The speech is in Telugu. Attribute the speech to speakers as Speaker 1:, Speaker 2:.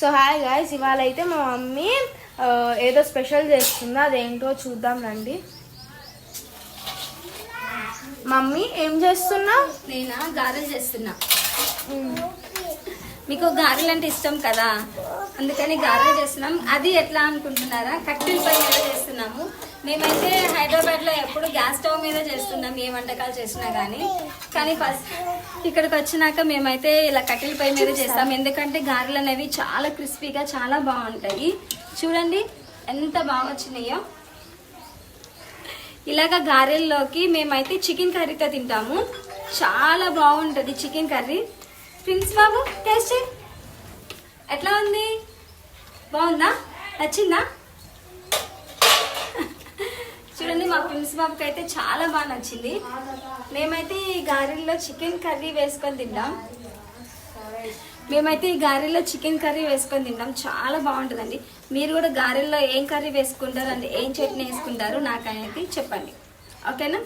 Speaker 1: సో హాయ్ గాయస్ ఇవాళ అయితే మా మమ్మీ ఏదో స్పెషల్ చేస్తుంది అదేంటో చూద్దాం రండి. మమ్మీ ఏం చేస్తున్నావు?
Speaker 2: నేనా? గారెలు చేస్తున్నా. మీకు గారెలు అంటే ఇష్టం కదా? అందుకని గారెలు చేస్తున్నాం. అది ఎట్లా అనుకుంటున్నారా? కట్టెల పై ఎలా చేస్తున్నాము? మేమైతే హైదరాబాద్లో ఎప్పుడు గ్యాస్ స్టవ్ మీద చేస్తున్నాం ఏ వంటకాలు చేసినా కానీ కానీ ఫస్ట్ ఇక్కడికి వచ్చినాక మేమైతే ఇలా కట్టెల పై మీద చేస్తాం. ఎందుకంటే గారెలు అనేవి చాలా క్రిస్పీగా చాలా బాగుంటాయి. చూడండి ఎంత బాగా వచ్చినాయో. ఇలాగ గారెల్లోకి మేమైతే చికెన్ కర్రీతో తింటాము. చాలా బాగుంటుంది chicken curry. Prince Babu taste ఎట్లా ఉంది? బాగుందా? నచ్చిందా చూడండి మా ప్రిన్స్ బాబుకి అయితే చాలా బాగా నచ్చింది. మేమైతే ఈ గారెల్లో చికెన్ కర్రీ వేసుకొని తింటాం. మేమైతే ఈ గారెల్లో చికెన్ కర్రీ వేసుకొని తింటాం. చాలా బాగుంటుందండి. మీరు కూడా గారెల్లో ఏం కర్రీ వేసుకుంటారు? అంటే ఏం చట్నీ వేసుకుంటారు? నాకు అనేది చెప్పండి. ఓకేనా?